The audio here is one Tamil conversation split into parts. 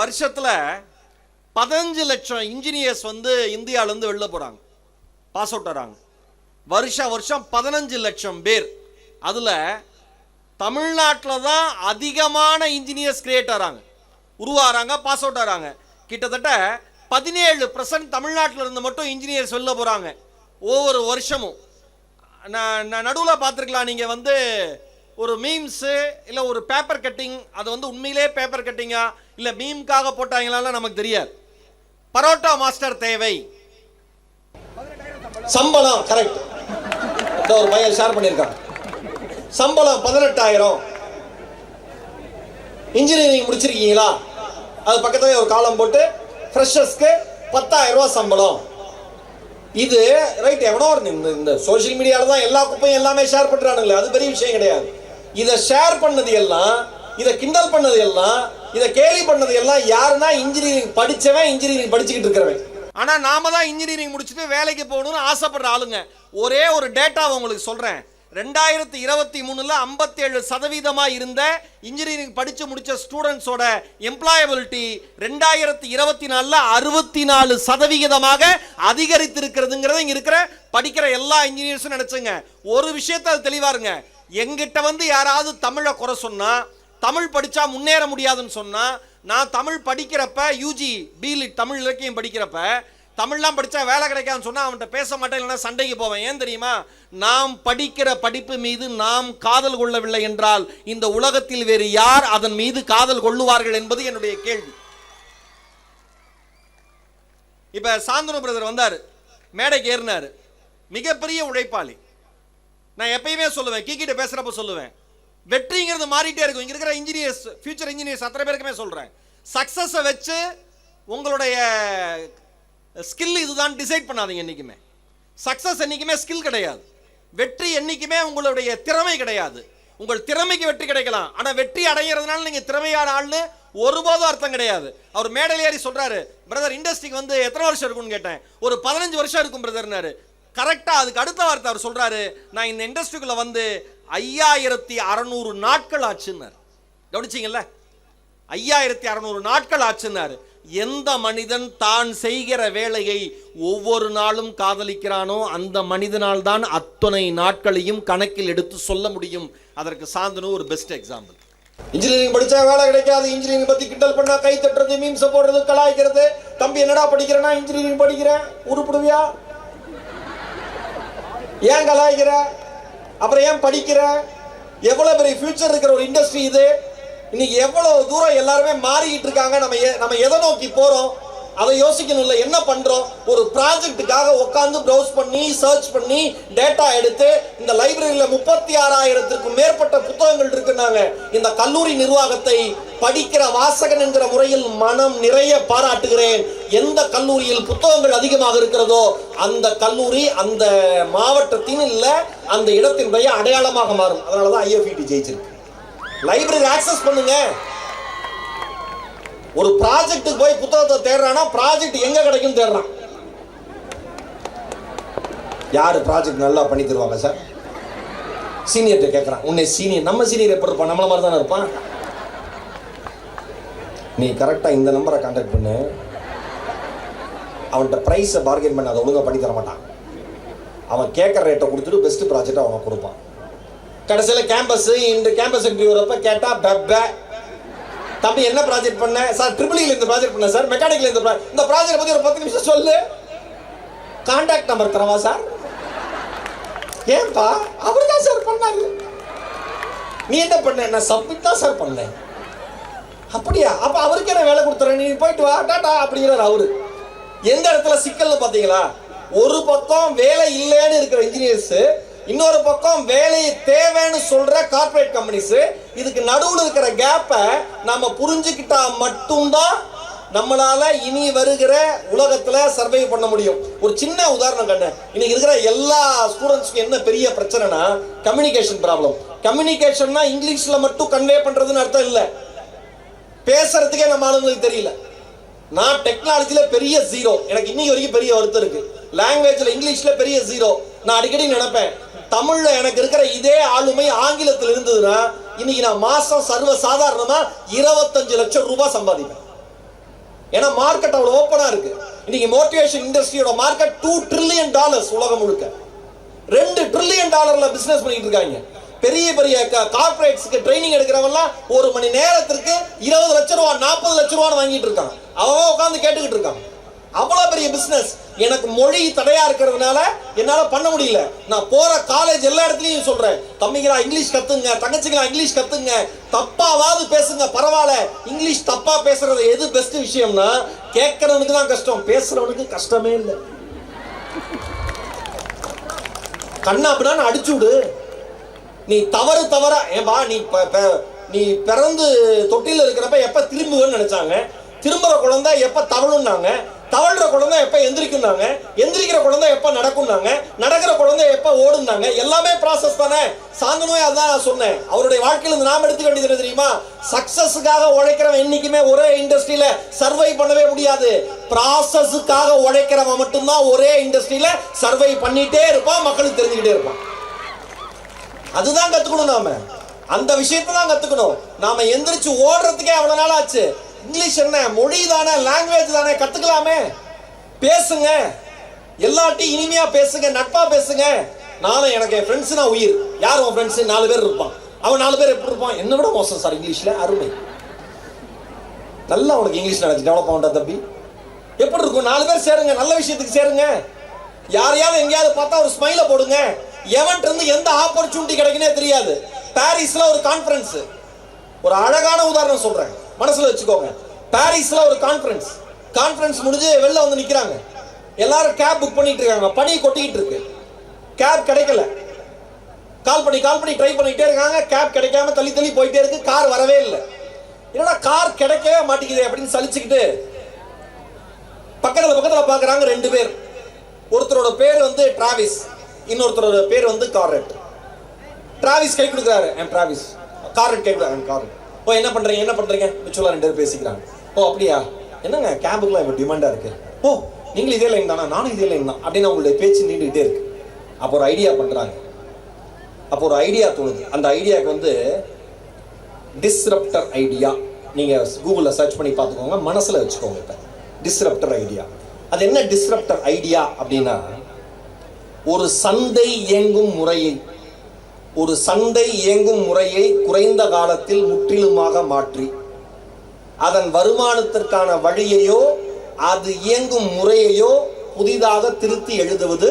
வருஷத்தில் பதினஞ்சு லட்சம் இன்ஜினியர்ஸ் வந்து இந்தியாவிலேருந்து வெளில போகிறாங்க பாஸ் அவுட் வராங்க வருஷ வருஷம் பதினஞ்சு லட்சம் பேர். அதில் தமிழ்நாட்டில் தான் அதிகமான இன்ஜினியர்ஸ் கிரியேட் ஆகிறாங்க உருவாகிறாங்க பாஸ் அவுட் ஆகிறாங்க கிட்டத்தட்ட பதினேழு பர்சன்ட் தமிழ்நாட்டில் இருந்து மட்டும் இன்ஜினியர்ஸ் வெளில போகிறாங்க ஒவ்வொரு வருஷமும். நான் நடுவில் பார்த்துருக்கலாம். நீங்கள் வந்து ஒரு மீம்ஸு இல்லை ஒரு பேப்பர் கட்டிங் அது வந்து உண்மையிலே பேப்பர் கட்டிங்கா இல்லை மீம்காக போட்டாங்களான்னு நமக்கு தெரியாது. பரோட்டா மாஸ்டர் தேவை. சம்பளம் கரெக்ட் ஒரு பையன் ஷேர் பண்ணியிருக்கான். சம்பளம் பதினெட்டாயிரம். இன்ஜினியரிங் முடிச்சிருக்கீங்களா? அது பக்கத்தில் ஒரு காலம் போட்டு ஃப்ரெஷர்ஸ்க்கு பத்தாயிரம் ரூபா சம்பளம். இது ரைட் எவனோ இந்த இந்த சோஷியல் மீடியாவில் தான் எல்லா குப்பையும் எல்லாமே ஷேர் பண்ணுறானுங்களே அது பெரிய விஷயம் கிடையாது. இதை ஷேர் பண்ணது எல்லாம் இதை கிண்டல் பண்ணது எல்லாம் இதை கேலி பண்ணது எல்லாம் யாருன்னா இன்ஜினியரிங் படிச்சவன் இன்ஜினியரிங் படிச்சுக்கிட்டு இருக்கிறவன். ஆனால் நாம தான் இன்ஜினியரிங் முடிச்சுட்டு வேலைக்கு போகணும்னு ஆசைப்படுற ஆளுங்க. ஒரே ஒரு டேட்டாவை உங்களுக்கு சொல்கிறேன் ரெண்டாயிரத்தி இருபத்தி மூணுல ஐம்பத்தேழு சதவீதமாக இருந்த இன்ஜினியரிங் படித்து முடித்த ஸ்டூடெண்ட்ஸோட எம்ப்ளாயபிலிட்டி ரெண்டாயிரத்தி இருபத்தி நாலில் அறுபத்தி நாலு சதவிகிதமாக அதிகரித்திருக்கிறதுங்கிறத இங்கே இருக்கிற படிக்கிற எல்லா இன்ஜினியர்ஸும் நினைச்சுங்க. ஒரு விஷயத்தை அது தெளிவாருங்க எங்கிட்ட வந்து யாராவது தமிழை குறை சொன்னா தமிழ் படித்தா முன்னேற முடியாதுன்னு சொன்னால் நான் தமிழ் படிக்கிறப்ப யூஜி பிலிட் தமிழ் இலக்கியம் படிக்கிறப்ப தமிழ்லாம் படித்தா வேலை கிடைக்காதுன்னு சொன்னால் அவன்கிட்ட பேச மாட்டேன் இல்லைன்னா சண்டைக்கு போவேன். ஏன் தெரியுமா? நாம் படிக்கிற படிப்பு மீது நாம் காதல் கொள்ளவில்லை என்றால் இந்த உலகத்தில் வேறு யார் அதன் மீது காதல் கொள்ளுவார்கள் என்பது என்னுடைய கேள்வி. இப்போ சாந்தனு பிரதர் வந்தார் மேடைக்கு ஏறினார். மிகப்பெரிய உழைப்பாளி. நான் எப்பயுமே சொல்லுவேன் கிக்கிட்ட பேசுகிறப்ப சொல்லுவேன். வெற்றிங்கிறது மாறிட்டே இருக்கும். இங்க இருக்கிற இன்ஜினியர்ஸ் ஃபியூச்சர் இன்ஜினியர்ஸ் அத்தனை பேருக்குமே சொல்கிறேன் சக்ஸஸை வச்சு உங்களுடைய ஸ்கில் இதுதான் டிசைட் பண்ணாதீங்க என்றைக்குமே சக்சஸ் என்னைக்குமே ஸ்கில் கிடையாது. வெற்றி என்றைக்குமே உங்களுடைய திறமை கிடையாது. உங்கள் திறமைக்கு வெற்றி கிடைக்கலாம். ஆனால் வெற்றி அடைகிறதுனால நீங்கள் திறமையான ஆள்னு ஒருபோதும் அர்த்தம் கிடையாது. அவர் மேடையில் ஏறி சொல்கிறாரு பிரதர் இண்டஸ்ட்ரிக்கு வந்து எத்தனை வருஷம் இருக்கும்னு கேட்டேன். ஒரு பதினஞ்சு வருஷம் இருக்கும் பிரதர்னாரு கரெக்டாக அதுக்கு அடுத்த வார்த்தை அவர் சொல்கிறாரு நான் இந்த இண்டஸ்ட்ரிக்குள்ளே வந்து ஐயாயிரத்தி அறநூறு நாட்கள் ஆச்சுன்னார். கவனிச்சிங்கல்ல ஐயாயிரத்தி அறநூறு நாட்கள் ஆச்சுன்னார். எந்த மனிதன் தான் செய்கிற வேலையை ஒவ்வொரு நாளும் காதலிக்கிறானோ அந்த மனிதனால் தான் அத்தனை நாட்களையும் கணக்கில் எடுத்து சொல்ல முடியும். அதற்கு சாந்தனு ஒரு பெஸ்ட் எக்ஸாம்பிள் இன்ஜினியரிங் படிச்சா வேலை கிடைக்காது. இன்ஜினியரிங் பத்தி கிண்டல் பண்ணா கை தட்டுறது மீம்ஸ் போடுறது கலாய்க்கிறது. தம்பி என்னடா படிக்கிறேன்னா இன்ஜினியரிங் படிக்கிறேன். உருப்பிடுவியா? ஏன் கலாய்க்கிற? அப்புறம் ஏன் படிக்கிற? எவ்வளவு பெரிய ஃபியூச்சர் இருக்கிற ஒரு இண்டஸ்ட்ரி இது? இன்னைக்கு எவ்வளவு தூரம் எல்லாருமே மாறிக்கிட்டு இருக்காங்க? நம்ம எ- நம்ம எதை நோக்கி போறோம்? அதை யோசிக்கணும்ல. என்ன பண்றோம்? ஒரு ப்ராஜெக்ட்டுக்காக உட்காந்து ப்ரௌஸ் பண்ணி சர்ச் பண்ணி டேட்டா எடுத்து இந்த லைப்ரரியில் முப்பத்தி ஆறாயிரத்திற்கும் மேற்பட்ட புத்தகங்கள் இருக்குன்னாங்க. இந்த கல்லூரி நிர்வாகத்தை படிக்கிற வாசகன் என்கிற முறையில் மனம் நிறைய பாராட்டுகிறேன். எந்த கல்லூரியில் புத்தகங்கள் அதிகமாக இருக்கிறதோ அந்த கல்லூரி அந்த மாவட்டத்தின் இல்ல அந்த இடத்தினுடைய அடையாளமாக மாறும். அதனாலதான் ஐஎஃப்இடி ஜெயிச்சிருக்கு. லைப்ரரி ஆக்சஸ் பண்ணுங்க. ஒரு ப்ராஜெக்ட்டுக்கு போய் புத்தகத்தை தேடுறானா ப்ராஜெக்ட் எங்க கிடைக்கும் தேடுறான். யாரு ப்ராஜெக்ட் நல்லா பண்ணி தருவாங்க சார் சீனியர்கிட்ட கேட்குறான் உன்னை சீனியர் நம்ம சீனியர் எப்படி இருப்பான் நம்மள மாதிரி தானே இருப்பான்? நீ கரெக்டாக இந்த நம்பரை காண்டாக்ட் பண்ணு. அவன்கிட்ட ப்ரைஸை பார்கெயின் பண்ண அதை ஒழுங்காக பண்ணி தர மாட்டான். அவன் கேட்குற ரேட்டை கொடுத்துட்டு பெஸ்ட் ப்ராஜெக்டை அவனை கொடுப்பான். கடைசியில் கேம்பஸ் இந்த கேம்பஸ் இன்டர்வியூ வரப்ப கேட்டா பெப்ப தம்பி என்ன ப்ராஜெக்ட் பண்ண? சார் ட்ரிபிளியில் e இந்த ப்ராஜெக்ட் பண்ண சார். மெக்கானிக்கில் இந்த ப்ராஜெக்ட் இந்த ப்ராஜெக்ட் பற்றி ஒரு பத்து நிமிஷம் சொல்லு. கான்டாக்ட் நம்பர் தரவா சார்? ஏன்பா அவர் தான் சார் பண்ணாரு. நீ என்ன பண்ண? நான் சப்மிட் தான் சார் பண்ணேன். அப்படியா? அப்ப அவருக்கு என்ன வேலை கொடுத்துறேன். நீ போயிட்டு வா. டாட்டா அப்படிங்கிறார் அவரு. எந்த இடத்துல? சிக்கல்னு பாத்தீங்களா? ஒரு பக்கம் வேலை இல்லைன்னு இருக்கிற இன்ஜினியர்ஸ் இன்னொரு பக்கம் வேலையை தேவைன்னு சொல்ற கார்ப்பரேட் கம்பெனிஸ் இதுக்கு நடுவில் இருக்கிற கேப்பை நம்ம புரிஞ்சுக்கிட்டா மட்டும்தான் நம்மளால இனி வருகிற உலகத்துல சர்வை பண்ண முடியும். ஒரு சின்ன உதாரணம் கண்ணு இன்னைக்கு இருக்கிற எல்லா ஸ்டூடெண்ட்ஸ்க்கு என்ன பெரிய பிரச்சனைனா கம்யூனிகேஷன் ப்ராப்ளம் கம்யூனிகேஷன்னா இங்கிலீஷ்ல மட்டும் கன்வே பண்றதுன்னு அர்த்தம் இல்லை. பேசுறதுக்கே நம்ம ஆளுங்களுக்கு தெரியல. நான் டெக்னாலஜியில பெரிய ஜீரோ எனக்கு இன்னைக்கு வரைக்கும் பெரிய வருத்தம் இருக்கு. லாங்குவேஜ்ல இங்கிலீஷ்ல பெரிய ஜீரோ நான் அடிக்கடி நினைப்பேன். தமிழ்ல எனக்கு இருக்கிற இதே ஆளுமை ஆங்கிலத்தில் இருந்ததுன்னா இன்னைக்கு நான் மாசம் சர்வ சாதாரணமா இருபத்தஞ்சு லட்சம் ரூபாய் சம்பாதிப்பேன். ஏன்னா மார்க்கெட் அவ்வளவு ஓப்பனா இருக்கு. இன்னைக்கு மோட்டிவேஷன் இண்டஸ்ட்ரியோட மார்க்கெட் டூ ட்ரில்லியன் டாலர்ஸ் உலகம் முழுக்க. ரெண்டு ட்ரில்லியன் டாலர்ல பிசினஸ் பண்ணிட்டு இருக்காங்க. பெரிய பெரிய கார்பரேட்ஸ்க்கு ட்ரைனிங் எடுக்கிறவங்கலாம் ஒரு மணி நேரத்திற்கு இருபது நாற்பது லட்ச ரூபான்னு வாங்கிட்டு இருக்கான். அவன் உட்காந்து கேட்டுக்கிட்டு இருக்கான். அவ்வளவு பெரிய பிசினஸ் எனக்கு மொழி தடையா இருக்கிறதுனால என்னால பண்ண முடியல. நான் போற காலேஜ் எல்லா இடத்துலயும் சொல்றேன். தம்பிங்களா இங்கிலீஷ் கத்துங்க. தங்கச்சிங்களா இங்கிலீஷ் கத்துங்க. தப்பாவாவது பேசுங்க பரவாயில்ல. இங்கிலீஷ் தப்பா பேசுறது எது பெஸ்ட் விஷயம்னா கேட்கறவனுக்கு தான் கஷ்டம். பேசுறவனுக்கு கஷ்டமே இல்லை. கண்ணா அப்படின்னா அடிச்சு விடு. நீ தவறு தவறா ஏன்பா நீ நீ பிறந்து தொட்டியில் இருக்கிறப்ப எப்போ திரும்புவேன்னு நினச்சாங்க? திரும்புகிற குழந்தை எப்போ தவழுன்னாங்க? தவழ்கிற குழந்தை எப்போ எந்திரிக்குன்னாங்க? எந்திரிக்கிற குழந்தை எப்போ நடக்கும்னாங்க நடக்கிற குழந்தை எப்போ ஓடுனாங்க எல்லாமே ப்ராசஸ் தானே? சாந்தனோய் அதான் நான் சொன்னேன். அவருடைய வாழ்க்கையில் இருந்து நாம் எடுத்துக்க வேண்டியது என்ன தெரியுமா? சக்சஸுக்காக உழைக்கிறவன் என்றைக்குமே ஒரே இண்டஸ்ட்ரியில சர்வை பண்ணவே முடியாது. ப்ராசஸுக்காக உழைக்கிறவன் மட்டும்தான் ஒரே இண்டஸ்ட்ரியில் சர்வை பண்ணிகிட்டே இருப்பான் மக்களுக்கு தெரிஞ்சுக்கிட்டே இருப்பான். அதுதான் கற்றுக்கணும் நாம. அந்த விஷயத்தை தான் கற்றுக்கணும் நாம் எந்திரிச்சு ஓடுறதுக்கே அவ்வளோ நாள் ஆச்சு. இங்கிலீஷ் என்ன மொழி தானே லாங்குவேஜ் தானே கற்றுக்கலாமே பேசுங்க. எல்லாட்டையும் இனிமையாக பேசுங்க நட்பாக பேசுங்க. நானும் எனக்கு என் ஃப்ரெண்ட்ஸு நான் உயிர். யார் உன் ஃப்ரெண்ட்ஸு நாலு பேர் இருப்பான். அவன் நாலு பேர் எப்படி இருப்பான்? என்ன விட மோசம் சார் இங்கிலீஷில். அருமை. நல்லா உனக்கு இங்கிலீஷ் நினைச்சு டெவலப் ஆகண்டா தம்பி. எப்படி இருக்கும்? நாலு பேர் சேருங்க நல்ல விஷயத்துக்கு சேருங்க. யாரையாவது எங்கேயாவது பார்த்தா ஒரு ஸ்மைலை போடுங்க. எவன்ட் இருந்து எந்த ஆப்பர்ச்சுனிட்டி கிடைக்குன்னே தெரியாது. பாரிஸ்ல ஒரு கான்ஃபரன்ஸ் ஒரு அழகான உதாரணம் சொல்றேன். மனசுல வச்சுக்கோங்க. பாரிஸ்ல ஒரு கான்ஃபரன்ஸ் கான்ஃபரன்ஸ் முடிஞ்சு வெளில வந்து நிக்கிறாங்க. எல்லாரும் கேப் புக் பண்ணிட்டு இருக்காங்க. பனி கொட்டிக்கிட்டு இருக்கு. கேப் கிடைக்கல. கால் பண்ணி கால் பண்ணி ட்ரை பண்ணிட்டே இருக்காங்க. கேப் கிடைக்காம தள்ளி தள்ளி போயிட்டே இருக்கு. கார் வரவே இல்லை. என்னடா கார் கிடைக்கவே மாட்டேங்குது அப்படின்னு சலிச்சுக்கிட்டு பக்கத்துல பக்கத்துல பாக்குறாங்க ரெண்டு பேர். ஒருத்தரோட பேர் வந்து டிராவிஸ் இன்னொருத்தரோட பேர் வந்து கார்ரெட் டிராவிஸ் கை கொடுக்குறாரு. என் டிராவிஸ் காரன் கை கொடுக்குறாரு. காரன் ஓ என்ன பண்ணுறீங்க என்ன பண்ணுறீங்க மிச்சுவலாக ரெண்டு பேர் பேசிக்கிறாங்க. ஓ அப்படியா? என்னங்க கேபுக்குலாம் இப்போ டிமாண்டாக இருக்குது ஓ நீங்களும் இதே லைன் தானா? நானும் இதே லைன் தான். அப்படின்னு அவங்களுடைய பேச்சு நீண்டுகிட்டே இருக்கு. அப்போ ஒரு ஐடியா பண்ணுறாங்க அப்போ ஒரு ஐடியா தோணுது. அந்த ஐடியாவுக்கு வந்து டிஸ்ரப்டர் ஐடியா நீங்கள் கூகுளில் சர்ச் பண்ணி பார்த்துக்கோங்க. மனசில் வச்சுக்கோங்க இப்போ. டிஸ்ரப்டர் ஐடியா அது என்ன டிஸ்ரப்டர் ஐடியா அப்படின்னா ஒரு சந்தை இயங்கும் முறையை ஒரு சந்தை இயங்கும் முறையை குறைந்த காலத்தில் முற்றிலுமாக மாற்றி. அதன் வருமானத்திற்கான வழியையோ அது இயங்கும் முறையையோ புதிதாக திருத்தி எழுதுவது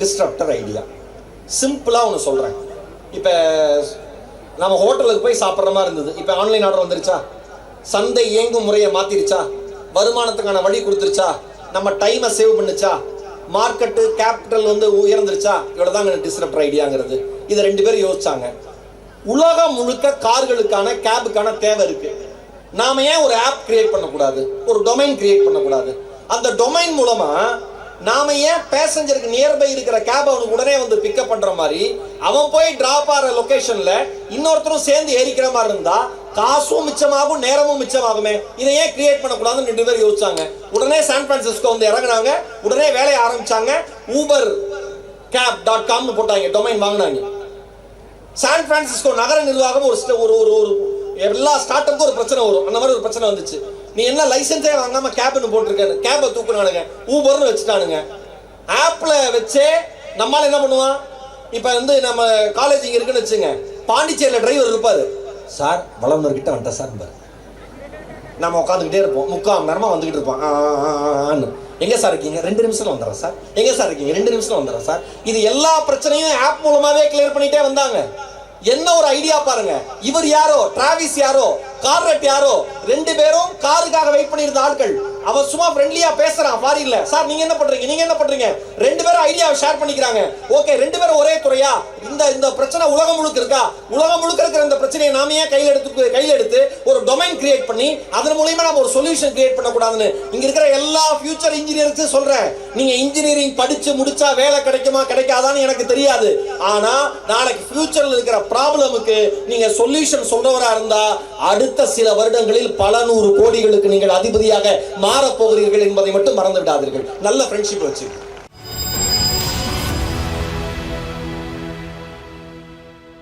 டிஸ்ட்ரப்டர் ஐடியா சிம்பிளாக ஒன்று சொல்கிறேன் இப்போ நம்ம ஹோட்டலுக்கு போய் சாப்பிட்ற மாதிரி இருந்தது. இப்போ ஆன்லைன் ஆர்டர் வந்துருச்சா? சந்தை இயங்கும் முறையை மாற்றிருச்சா வருமானத்துக்கான வழி கொடுத்துருச்சா? நம்ம டைமை சேவ் பண்ணுச்சா? மார்க்கெட்டு கேபிட்டல் வந்து உயர்ந்துருச்சா? இவ்வளோதாங்க டிஸ்ரப்டர் ஐடியாங்கிறது இதை ரெண்டு பேரும் யோசிச்சாங்க. உலகம் முழுக்க கார்களுக்கான கேபுக்கான தேவை இருக்கு. நாம ஏன் ஒரு ஆப் கிரியேட் பண்ணக்கூடாது? ஒரு டொமைன் கிரியேட் பண்ணக்கூடாது? அந்த டொமைன் மூலமா நாம ஏன் பேசஞ்சருக்கு நியர்பை இருக்கிற கேப் அவனுக்கு உடனே வந்து பிக்கப் பண்ற மாதிரி அவன் போய் டிராப் ஆகிற லொகேஷன்ல இன்னொருத்தரும் சேர்ந்து ஏறிக்கிற மாதிரி இருந்தா காசும் மிச்சமாகும் நேரமும் மிச்சமாகுமே. இதை ஏன் கிரியேட் பண்ணக்கூடாதுன்னு ரெண்டு பேர் யோசிச்சாங்க. உடனே சான் பிரான்சிஸ்கோ வந்து இறங்குனாங்க. உடனே வேலையை ஆரம்பிச்சாங்க. ஊபர் கேப் டாட் காம்னு போட்டாங்க டொமைன் வாங்கினாங்க. சான் பிரான்சிஸ்கோ நகர நிர்வாகம் ஒரு ஒரு ஒரு ஒரு எல்லா ஸ்டார்ட்அப்புக்கும் ஒரு பிரச்சனை வரும். அந்த மாதிரி ஒரு பிரச்சனை வந்துச்சு. நீ என்ன லைசன்ஸே வாங்காம கேப்னு போட்டிருக்கேன் கேபை தூக்குனானுங்க. ஊபர்னு வச்சுட்டானுங்க. ஆப்பில் வச்சே நம்மளால் என்ன பண்ணுவான்? இப்போ வந்து நம்ம காலேஜ் இங்கே இருக்குன்னு வச்சுங்க. பாண்டிச்சேரியில் டிரைவர் இருப்பார். சார் வளர்ந்தவர்கிட்ட வந்துட்டேன் சார் பாரு. நம்ம உட்காந்துக்கிட்டே இருப்போம். முக்கால் நேரமாக வந்துக்கிட்டு இருப்போம் ஆ, ஆ, ஆன்னு. எங்கே சார் இருக்கீங்க? ரெண்டு நிமிஷத்தில் வந்துடுறேன் சார். எங்கே சார் இருக்கீங்க? ரெண்டு நிமிஷத்தில் வந்துடுறேன் சார். இது எல்லா பிரச்சனையும் ஆப் மூலமாகவே கிளியர் பண்ணிட்டே வந்தாங்க. என்ன ஒரு ஐடியா பாருங்க. இவர் யாரோ? டிராவிஸ் யாரோ? கார்ரட் யாரோ? ரெண்டு பேரும் காருக்காக வெயிட் பண்ணியிருந்த ஆட்கள். அவன் சும்மா ஃப்ரெண்ட்லியா பேசுறான் ஃபாரின்ல சார் நீங்க என்ன பண்றீங்க? நீங்க என்ன பண்றீங்க? ரெண்டு பேரும் ஐடியாவை ஷேர் பண்ணிக்கிறாங்க. ஓகே ரெண்டு பேரும் ஒரே துறையா? இந்த இந்த பிரச்சனை உலகம் முழுக்க இருக்கா? உலகம் முழுக்க இருக்கிற இந்த பிரச்சனையை நாம ஏன் கையில் எடுத்து கையில் எடுத்து ஒரு டொமைன் கிரியேட் பண்ணி அதன் மூலியமா நம்ம ஒரு சொல்யூஷன் கிரியேட் பண்ணக்கூடாதுன்னு? இங்க இருக்கிற எல்லா ஃபியூச்சர் இன்ஜினியர்ஸும் சொல்றேன். நீங்க இன்ஜினியரிங் படிச்சு முடிச்சா வேலை கிடைக்குமா கிடைக்காதான்னு எனக்கு தெரியாது. ஆனா நாளைக்கு ஃபியூச்சர்ல இருக்கிற ப்ராப்ளமுக்கு நீங்க சொல்யூஷன் சொல்றவரா இருந்தா அடுத்த சில வருடங்களில் பல நூறு கோடிகளுக்கு நீங்கள் அதிபதியாக மா மாறப் போகிறீர்கள் என்பதை மட்டும் மறந்து விடாதீர்கள் நல்ல ஃப்ரெண்ட்ஷிப் வச்சு.